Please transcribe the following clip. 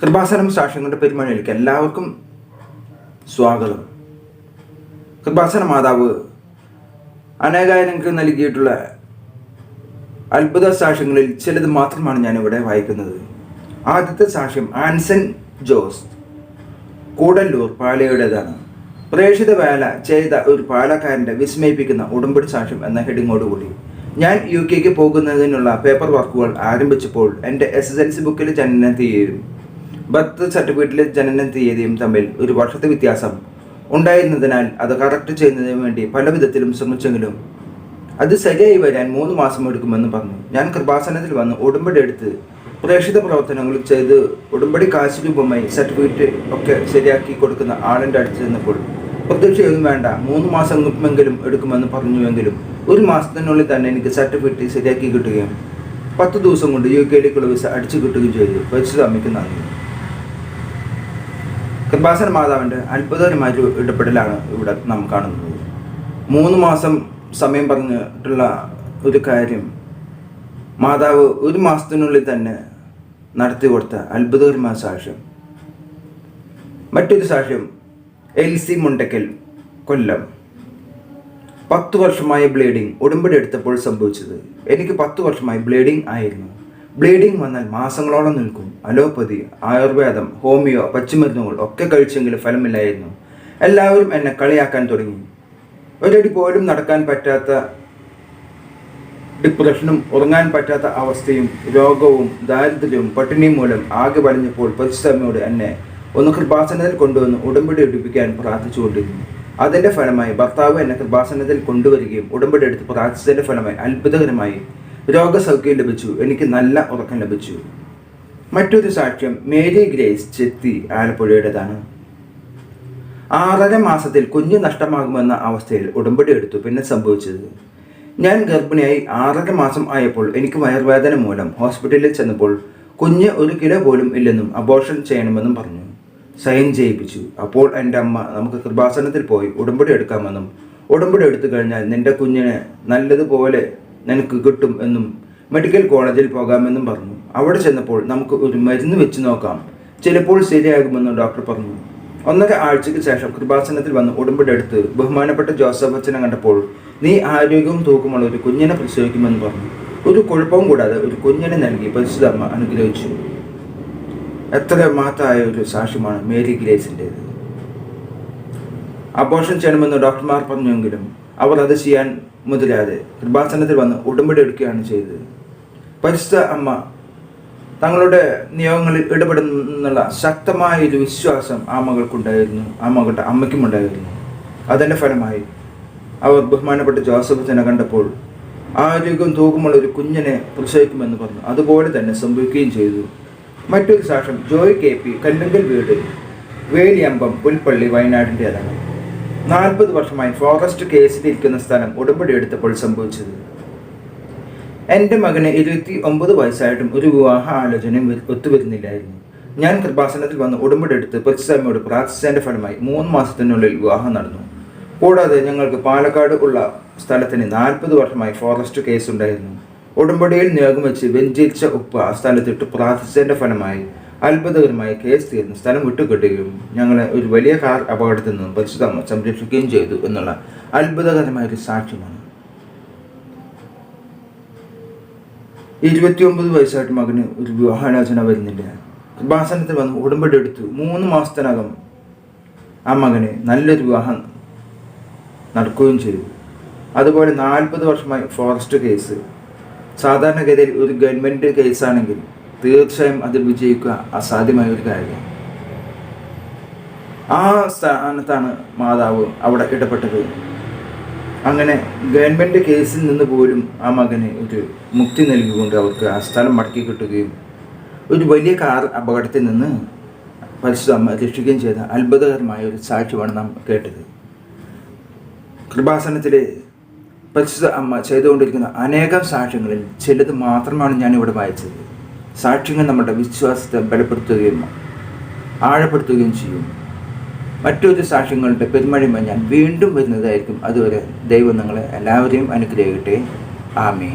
കൃപാസനം സാക്ഷ്യങ്ങളുടെ പെരുമഴയിലേക്ക് എല്ലാവർക്കും സ്വാഗതം. കൃപാസന മാതാവ് അനേകായിരങ്ങൾക്ക് നൽകിയിട്ടുള്ള അത്ഭുത സാക്ഷ്യങ്ങളിൽ ചിലത് മാത്രമാണ് ഞാനിവിടെ വായിക്കുന്നത്. ആദ്യത്തെ സാക്ഷ്യം ആൻസൻ ജോസ്. കൂടല്ലൂർ പാലയുടേതാണ്. പ്രേക്ഷിത വേല ചെയ്ത ഒരു പാലക്കാരന്റെ വിസ്മയിപ്പിക്കുന്ന ഉടമ്പടി സാക്ഷ്യം എന്ന ഹെഡിങ്ങോടുകൂടി. ഞാൻ യു കെക്ക് പോകുന്നതിനുള്ള പേപ്പർ വർക്കുകൾ ആരംഭിച്ചപ്പോൾ എന്റെ എസ് എസ് എൽ സി ബുക്കിൽ ജനനം ബർത്ത് സർട്ടിഫിക്കറ്റിലെ ജനന തീയതിയും തമ്മിൽ ഒരു വർഷത്തെ വ്യത്യാസം ഉണ്ടായിരുന്നതിനാൽ അത് കറക്റ്റ് ചെയ്യുന്നതിന് വേണ്ടി പല വിധത്തിലും ശ്രമിച്ചെങ്കിലും അത് ശരിയായി വരാൻ മൂന്ന് മാസം എടുക്കുമെന്ന് പറഞ്ഞു. ഞാൻ കൃപാസനത്തിൽ വന്ന് ഉടമ്പടി എടുത്ത് പ്രേക്ഷിത പ്രവർത്തനങ്ങൾ ചെയ്ത് ഉടമ്പടി കാശ് രൂപമായി സർട്ടിഫിക്കറ്റ് ഒക്കെ ശരിയാക്കി കൊടുക്കുന്ന ആളിന്റെ അടുത്ത് ചെന്നപ്പോൾ പ്രതീക്ഷയൊന്നും വേണ്ട മൂന്ന് മാസമെങ്കിലും എടുക്കുമെന്ന് പറഞ്ഞുവെങ്കിലും ഒരു മാസത്തിനുള്ളിൽ തന്നെ എനിക്ക് സർട്ടിഫിക്കറ്റ് ശരിയാക്കി കിട്ടുകയും പത്ത് ദിവസം കൊണ്ട് യു കെയിലേക്കുള്ള വിസ അടിച്ചു കിട്ടുകയും ചെയ്തു. പരിശുദ്ധ അമ്മയ്ക്ക് നന്ദി. കൃപാസന മാതാവിന്റെ അത്ഭുതകരമായൊരു ഇടപെടലാണ് ഇവിടെ നാം കാണുന്നത്. മൂന്ന് മാസം സമയം പറഞ്ഞിട്ടുള്ള ഒരു കാര്യം മാതാവ് ഒരു മാസത്തിനുള്ളിൽ തന്നെ നടത്തി കൊടുത്ത അത്ഭുതകരമായ സാക്ഷ്യം. മറ്റൊരു സാക്ഷ്യം എൽ സി മുണ്ടക്കൽ കൊല്ലം. പത്ത് വർഷമായ ബ്ലീഡിംഗ് ഉടമ്പടി എടുത്തപ്പോൾ സംഭവിച്ചത്. എനിക്ക് പത്ത് വർഷമായി ബ്ലീഡിംഗ് ആയിരുന്നു. ബ്ലീഡിംഗ് വന്നാൽ മാസങ്ങളോളം നിൽക്കും. അലോപ്പതി ആയുർവേദം ഹോമിയോ പച്ചമരുന്നുകൾ ഒക്കെ കഴിച്ചെങ്കിലും ഫലമില്ലായിരുന്നു. എല്ലാവരും എന്നെ കളിയാക്കാൻ തുടങ്ങി. ഒരടി പോലും നടക്കാൻ പറ്റാത്ത ഡിപ്രഷനും ഉറങ്ങാൻ പറ്റാത്ത അവസ്ഥയും രോഗവും ദാരിദ്ര്യവും പട്ടിണിയും മൂലം ആകെ വലഞ്ഞപ്പോൾ പരിശുദ്ധമ്മയോട് എന്നെ ഒന്ന് കൃപാസനത്തിൽ കൊണ്ടുവന്ന് ഉടമ്പടി എടുപ്പിക്കാൻ പ്രാർത്ഥിച്ചുകൊണ്ടിരുന്നു. അതിന്റെ ഫലമായി ഭർത്താവ് എന്നെ കൃപാസനത്തിൽ കൊണ്ടുവരികയും ഉടമ്പടി എടുത്ത് പ്രാർത്ഥിച്ചതിന്റെ ഫലമായി അത്ഭുതകരമായി രോഗസൗഖ്യം ലഭിച്ചു എനിക്ക് നല്ല ഉറക്കം ലഭിച്ചു. മറ്റൊരു സാക്ഷ്യം മേരി ഗ്രേസ് ചെത്തി ആലപ്പുഴയുടേതാണ്. ആറര മാസത്തിൽ കുഞ്ഞ് നഷ്ടമാകുമെന്ന അവസ്ഥയിൽ ഉടമ്പടി എടുത്തു പിന്നെ സംഭവിച്ചത്. ഞാൻ ഗർഭിണിയായി ആറര മാസം ആയപ്പോൾ എനിക്ക് വയർവേദന മൂലം ഹോസ്പിറ്റലിൽ ചെന്നപ്പോൾ കുഞ്ഞ് ഒരു കിലോ പോലും ഇല്ലെന്നും അബോർഷൻ ചെയ്യണമെന്നും പറഞ്ഞു. സൈൻ ചെയ്യിപ്പിച്ചു അപ്പോൾ എന്റെ അമ്മ നമുക്ക് കൃപാസനത്തിൽ പോയി ഉടമ്പടി എടുക്കാമെന്നും ഉടമ്പടി എടുത്തു കഴിഞ്ഞാൽ നിന്റെ കുഞ്ഞിനെ നല്ലതുപോലെ നിനക്ക് കിട്ടും എന്നും മെഡിക്കൽ കോളേജിൽ പോകാമെന്നും പറഞ്ഞു. അവിടെ ചെന്നപ്പോൾ നമുക്ക് ഒരു മരുന്ന് വെച്ച് നോക്കാം. ചിലപ്പോൾ ശരിയാകുമെന്ന് ഡോക്ടർ പറഞ്ഞു. ഒന്നര ആഴ്ചയ്ക്ക് ശേഷം കൃപാസനത്തിൽ വന്ന് ഉടമ്പടി എടുത്ത് ബഹുമാനപ്പെട്ട ജോസഫ് അച്ഛനെ കണ്ടപ്പോൾ നീ ആരോഗ്യവും തൂക്കമുള്ള ഒരു കുഞ്ഞിനെ പ്രസവിക്കുമെന്ന് പറഞ്ഞു. ഒരു കുഴപ്പവും കൂടാതെ ഒരു കുഞ്ഞിനെ നൽകി പരിശുദ്ധമ്മ അനുഗ്രഹിച്ചു. എത്ര മഹത്തായ ഒരു സാക്ഷ്യമാണ് മേരി ഗ്രേസിന്റെത്. അബോർഷൻ ചെയ്യണമെന്ന് ഡോക്ടർമാർ പറഞ്ഞെങ്കിലും അവർ അത് ചെയ്യാൻ മുതലാതെ കൃപാസനത്തിൽ വന്ന് ഉടമ്പടി എടുക്കുകയാണ് ചെയ്തത്. പരിശുദ്ധ അമ്മ തങ്ങളുടെ നിയമങ്ങളിൽ ഇടപെടുന്നുള്ള ശക്തമായ ഒരു വിശ്വാസം ആ മകൾക്കുണ്ടായിരുന്നു. ആ മകളുടെ അമ്മയ്ക്കും ഉണ്ടായിരുന്നു. അതിന്റെ ഫലമായി അവർ ബഹുമാനപ്പെട്ട ജോസഫ് ജോസഫിനെ കണ്ടപ്പോൾ ആരോഗ്യം തൂക്കമുള്ള ഒരു കുഞ്ഞിനെ പ്രസവിക്കുമെന്ന് പറഞ്ഞു. അതുപോലെ തന്നെ സംഭവിക്കുകയും ചെയ്തു. മറ്റൊരു സാക്ഷ്യം ജോയ് കെ പി കല്ലുങ്കൽ വീട് വേലിയമ്പം പുൽപ്പള്ളി വയനാടിന്റെതാണ് നാൽപ്പത് വർഷമായി ഫോറസ്റ്റ് കേസിലിരിക്കുന്ന സ്ഥലം ഉടമ്പടി എടുത്തപ്പോൾ സംഭവിച്ചത്. എന്റെ മകന് ഇരുപത്തി ഒമ്പത് വയസ്സായിട്ടും ഒരു വിവാഹ ആലോചനയും വരു- ഒത്തുവരുന്നില്ലായിരുന്നു. ഞാൻ കൃപാസനത്തിൽ വന്ന് ഉടമ്പടി എടുത്ത് പരിശുദ്ധമ്മയോട് പ്രാർത്ഥിച്ചതിന്റെ ഫലമായി മൂന്ന് മാസത്തിനുള്ളിൽ വിവാഹം നടന്നു. കൂടാതെ ഞങ്ങൾക്ക് പാലക്കാട് ഉള്ള സ്ഥലത്തിന് നാൽപ്പത് വർഷമായി ഫോറസ്റ്റ് കേസ് ഉണ്ടായിരുന്നു ഉടമ്പടിയിൽ നിയോഗം വെച്ച് വെഞ്ചരിച്ച ഉപ്പ് ആ സ്ഥലത്തിട്ട് പ്രാർത്ഥിച്ചതിന്റെ ഫലമായി അത്ഭുതകരമായി കേസ് തീർന്ന്. സ്ഥലം വിട്ടുകിട്ടുകയും ഞങ്ങളെ ഒരു വലിയ കാർ അപകടത്തിൽ നിന്നും പരിശുദ്ധമ്മ സംരക്ഷിക്കുകയും ചെയ്തു എന്നുള്ള അത്ഭുതകരമായ ഒരു സാക്ഷ്യമാണ്. ഇരുപത്തിയൊമ്പത് വയസ്സായിട്ട് മകന് ഒരു വിവാഹാലോചന വരുന്നില്ല. കൃപാസനത്തിൽ വന്ന് ഉടമ്പടി എടുത്തു. മൂന്ന് മാസത്തിനകം ആ മകന് നല്ലൊരു വിവാഹം നടക്കുകയും ചെയ്തു. അതുപോലെ നാൽപ്പത് വർഷമായി ഫോറസ്റ്റ് കേസ് സാധാരണഗതിയിൽ ഒരു ഗവൺമെന്റ് കേസാണെങ്കിൽ തീർച്ചയായും അതിൽ വിജയിക്കുക അസാധ്യമായ ഒരു കാര്യം. ആ സ്ഥാനത്താണ് മാതാവ് അവിടെ ഇടപെട്ടത്. അങ്ങനെ ഗവൺമെന്റ് കേസിൽ നിന്ന് പോലും ആ മകന് ഒരു മുക്തി നൽകിക്കൊണ്ട് അവർക്ക് ആ സ്ഥലം മടക്കി കിട്ടുകയും ഒരു വലിയ കാർ അപകടത്തിൽ നിന്ന് പരിശുദ്ധ രക്ഷിക്കുകയും ചെയ്ത അത്ഭുതകരമായ ഒരു സാക്ഷ്യമാണ് നാം കേട്ടത്. കൃപാസനത്തിലെ പരിശുദ്ധ അമ്മ ചെയ്തുകൊണ്ടിരിക്കുന്ന അനേകം സാക്ഷ്യങ്ങളിൽ ചിലത് മാത്രമാണ് ഞാനിവിടെ വായിച്ചത്. സാക്ഷ്യങ്ങൾ നമ്മുടെ വിശ്വാസത്തെ ബലപ്പെടുത്തുകയും ആഴപ്പെടുത്തുകയും ചെയ്യും മറ്റൊരു സാക്ഷ്യങ്ങളുടെ പെരുമഴയുമ്പോൾ ഞാൻ വീണ്ടും വരുന്നതായിരിക്കും. അതുവരെ ദൈവം നിങ്ങളെ എല്ലാവരെയും അനുഗ്രഹിക്കട്ടെ. ആമേ